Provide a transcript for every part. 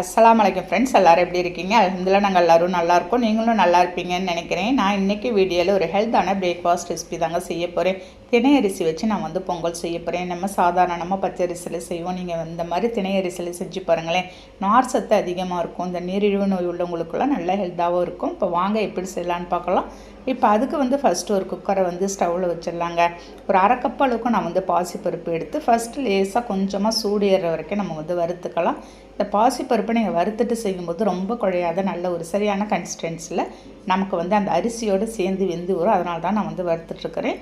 அஸ்லாம் வலைக்கம் ஃப்ரெண்ட்ஸ் எல்லோரும் எப்படி இருக்கீங்க? அலமதுல்லா நாங்கள் எல்லோரும் நல்லாயிருக்கோம் நீங்களும் நல்லா இருப்பீங்கன்னு நினைக்கிறேன். நான் இன்றைக்கி வீடியோவில் ஒரு ஹெல்த்தான பிரேக்ஃபாஸ்ட் ரெசிபி தாங்க செய்ய போகிறேன் திணை அரிசி வச்சு நான் வந்து பொங்கல் செய்ய போகிறேன் நம்ம சாதாரணமாக பச்சை அரிசியில் செய்வோம். நீங்கள் இந்த மாதிரி திணை அரிசியில் செஞ்சு பாருங்களேன். நார் சத்து அதிகமாக இருக்கும். இந்த நீரிழிவு நோய் உள்ளவங்களுக்குலாம் நல்ல ஹெல்த்தாகவும் இருக்கும். இப்போ வாங்க எப்படி செய்யலான்னு பார்க்கலாம். இப்போ அதுக்கு வந்து ஃபஸ்ட்டு ஒரு குக்கரை வந்து ஸ்டவ்வில் வச்சிடலாங்க. ஒரு அரை கப் அளவுக்கு நான் வந்து பாசிப்பருப்பு எடுத்து ஃபஸ்ட்டு லேசாக கொஞ்சமாக சூடு ஏறுற வரைக்கும் நம்ம வந்து வறுத்துக்கலாம். இந்த பாசிப்பருப்பை நீங்கள் வறுத்துட்டு செய்யும்போது ரொம்ப குழையாத நல்ல ஒரு சரியான கன்சிஸ்டன்ஸில் நமக்கு வந்து அந்த அரிசியோடு சேர்ந்து வெந்து வரும். அதனால தான் நான் வந்து வறுத்துட்ருக்கிறேன்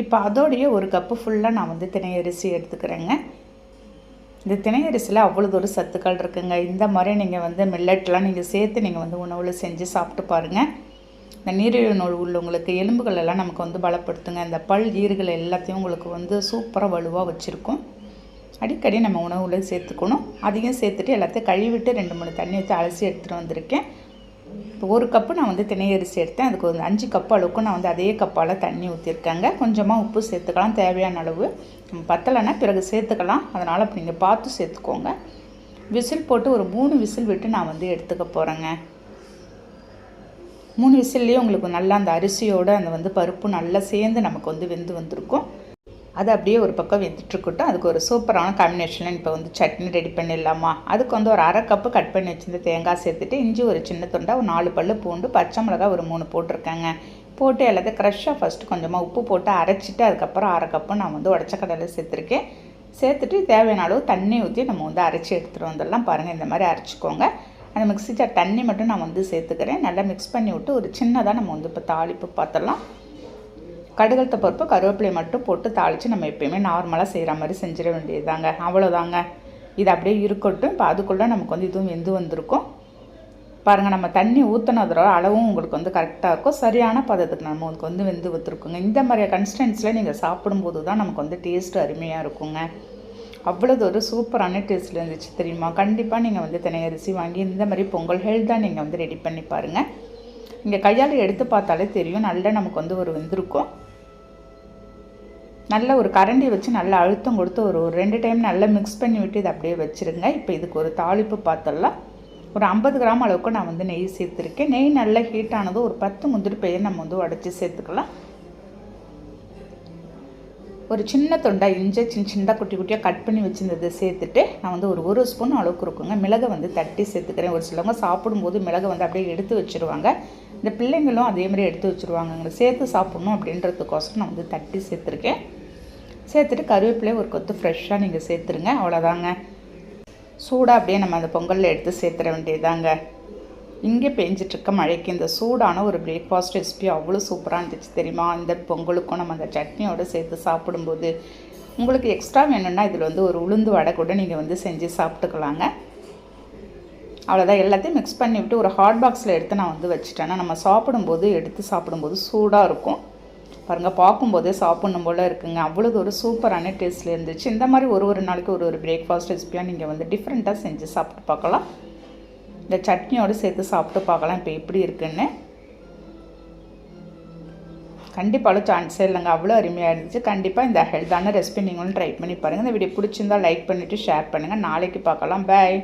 இப்போ அதோடைய ஒரு கப்பு ஃபுல்லாக நான் வந்து திணை அரிசி எடுத்துக்கிறேங்க. இந்த திணையரிசியில் அவ்வளோ ஒரு சத்துக்கள் இருக்குங்க. இந்த மாதிரி நீங்கள் வந்து மில்லட்லாம் நீங்கள் சேர்த்து நீங்கள் வந்து உணவில் செஞ்சு சாப்பிட்டு பாருங்கள் இந்த நீரிழிவு நோய் உள்ளவங்களுக்கு எலும்புகள் எல்லாம் நமக்கு வந்து பலப்படுத்துங்க. இந்த பல் ஈறுகள் எல்லாத்தையும் உங்களுக்கு வந்து சூப்பராக வலுவாக வச்சுருக்கும். அடிக்கடி நம்ம உணவில் சேர்த்துக்கணும். அதையும் சேர்த்துட்டு எல்லாத்தையும் கழுவிட்டு ரெண்டு மூணு தண்ணி வச்சு அலசி எடுத்துகிட்டு வந்திருக்கேன். இப்போ ஒரு கப்பு நான் வந்து திணை அரிசி எடுத்தேன். அதுக்கு ஒரு அஞ்சு கப்பு அளவுக்கு நான் வந்து அதே கப்பால் தண்ணி ஊற்றிருக்கேங்க கொஞ்சமாக உப்பு சேர்த்துக்கலாம். தேவையான அளவு. பத்தலைன்னா பிறகு சேர்த்துக்கலாம். அதனால் அப்படி நீங்கள் பார்த்து சேர்த்துக்கோங்க. விசில் போட்டு ஒரு மூணு விசில் விட்டு நான் வந்து எடுத்துக்க போகிறேங்க மூணு விசில்லையும் உங்களுக்கு நல்லா அந்த அரிசியோடு அந்த வந்து பருப்பு நல்லா சேர்ந்து நமக்கு வந்து வெந்து வந்திருக்கும். அது அப்படியே ஒரு பக்கம் வெந்துட்டுருக்கட்டும். அதுக்கு ஒரு சூப்பரான காம்பினேஷனில் இப்போ வந்து சட்னி ரெடி பண்ணிடலாமா? அதுக்கு வந்து ஒரு அரை கப்பு கட் பண்ணி வச்சுருந்த தேங்காய் சேர்த்துட்டு இஞ்சி ஒரு சின்ன துண்டா ஒரு நாலு பல்லு பூண்டு பச்சை மிளகா ஒரு மூணு போட்டிருக்கேங்க. போட்டு எல்லாத்தையும் க்ரெஷ்ஷாக ஃபஸ்ட்டு கொஞ்சமாக உப்பு போட்டு அரைச்சிட்டு அதுக்கப்புறம் அரை கப்பு நான் வந்து உடச்ச கடலை சேர்த்துருக்கேன். சேர்த்துட்டு தேவையான அளவு தண்ணி ஊற்றி நம்ம வந்து அரைச்சி எடுத்துகிட்டு வந்துடலாம். பாருங்கள் இந்த மாதிரி அரைச்சிக்கோங்க. அந்த மிக்ஸி ஜார் தண்ணி மட்டும் நான் வந்து சேர்த்துக்கிறேன். நல்லா மிக்ஸ் பண்ணி விட்டு ஒரு சின்னதாக நம்ம வந்து இப்போ தாளிப்பு பார்த்துடலாம் கடுகலத்த பருப்பு கருவேப்பிலை மட்டும் போட்டு தாளித்து நம்ம எப்பயுமே நார்மலாக செய்கிற மாதிரி செஞ்சிட வேண்டியதுதாங்க. அவ்வளோதாங்க இது அப்படியே இருக்கட்டும். இப்போ அதுக்குள்ளே நமக்கு வந்து இதுவும் வெந்து வந்திருக்கும். பாருங்கள் நம்ம தண்ணி ஊற்றினதோட அளவும் உங்களுக்கு வந்து கரெக்டாக இருக்கும். சரியான பதத்துக்கு நமக்கு வந்து வெந்து வச்சுருக்குங்க இந்த மாதிரி கன்ஸ்டன்ஸில் நீங்கள் சாப்பிடும்போது தான் நமக்கு வந்து டேஸ்ட்டு அருமையாக இருக்குங்க. அவ்வளோது ஒரு சூப்பரான டேஸ்ட்டில் இருந்துச்சு தெரியுமா? கண்டிப்பாக நீங்கள் வந்து தினையரிசி வாங்கி இந்த மாதிரி பொங்கல் ஹெல்த்தாக நீங்கள் வந்து ரெடி பண்ணி பாருங்கள் இங்கே கையால் எடுத்து பார்த்தாலே தெரியும். நல்லா நமக்கு வந்து ஒரு வந்திருக்கும். நல்ல ஒரு கரண்டி வச்சு நல்லா அழுத்தம் கொடுத்து ஒரு ஒரு ரெண்டு டைம் நல்லா மிக்ஸ் பண்ணி விட்டு இதை அப்படியே வச்சுருங்க. இப்போ இதுக்கு ஒரு தாளிப்பு பார்த்தலாம் ஒரு ஐம்பது கிராம் அளவுக்கு நான் வந்து நெய் சேர்த்துருக்கேன். நெய் நல்லா ஹீட் ஆனதும் ஒரு பத்து முந்திரி பெயர் நம்ம வந்து உடச்சி சேர்த்துக்கலாம். ஒரு சின்ன தொண்டை இஞ்சி சின்ன சின்னதாக குட்டி குட்டியாக கட் பண்ணி வச்சுருந்ததை சேர்த்துட்டு நான் வந்து ஒரு ஒரு ஸ்பூன் அளவுக்கு இருக்குங்க. மிளகை வந்து தட்டி சேர்த்துக்கிறேன். ஒரு சிலவங்க சாப்பிடும்போது மிளகை வந்து அப்படியே எடுத்து வச்சுருவாங்க. இந்த பிள்ளைங்களும் அதே மாதிரி எடுத்து வச்சுருவாங்க சேர்த்து சாப்பிட்ணும் அப்படின்றதுக்கோசரம் நான் வந்து தட்டி சேர்த்துருக்கேன். சேர்த்துட்டு கருவேப்பிலையை ஒரு கொத்து ஃப்ரெஷ்ஷாக நீங்கள் சேர்த்துருங்க. அவ்வளோதாங்க சூடாக அப்படியே நம்ம அந்த பொங்கலில் எடுத்து சேர்த்துற வேண்டியதாங்க இங்கே பெஞ்சிட்ருக்க மழைக்கு இந்த சூடான ஒரு பிரேக்ஃபாஸ்ட் ரெசிபி அவ்வளோ சூப்பராக இருந்துச்சு தெரியுமா? இந்த பொங்கலுக்கும் நம்ம அந்த சட்னியோடு சேர்த்து சாப்பிடும்போது உங்களுக்கு எக்ஸ்ட்ரா வேணும்னா இதில் வந்து ஒரு உளுந்து வடை கூட நீங்கள் வந்து செஞ்சு சாப்பிட்டுக்கலாங்க. அவ்வளோதான் எல்லாத்தையும் மிக்ஸ் பண்ணி விட்டு ஒரு ஹாட் பாக்ஸில் எடுத்து நான் வந்து வச்சுட்டேன்னா நம்ம சாப்பிடும்போது எடுத்து சாப்பிடும்போது சூடாக இருக்கும். பாருங்கள் பார்க்கும்போதே சாப்பிட்ணும் போல் இருக்குங்க. அவ்வளோது ஒரு சூப்பரான டேஸ்ட்டில் இருந்துச்சு. இந்த மாதிரி ஒரு ஒரு நாளைக்கு ஒரு ஒரு பிரேக்ஃபாஸ்ட் ரெசிபியாக நீங்கள் வந்து டிஃப்ரெண்ட்டாக செஞ்சு சாப்பிட்டு பார்க்கலாம். இந்த சட்னியோடு சேர்த்து சாப்பிட்டு பார்க்கலாம். இப்போ எப்படி இருக்குன்னு. கண்டிப்பாக சான்ஸே இல்லைங்க. அவ்வளோ அருமையாக இருந்துச்சு. கண்டிப்பாக இந்த ஹெல்த்தான ரெசிபி நீங்களும் ட்ரை பண்ணி பாருங்கள் இந்த வீடியோ பிடிச்சிருந்தால் லைக் பண்ணிவிட்டு ஷேர் பண்ணுங்கள் நாளைக்கு பார்க்கலாம். பாய்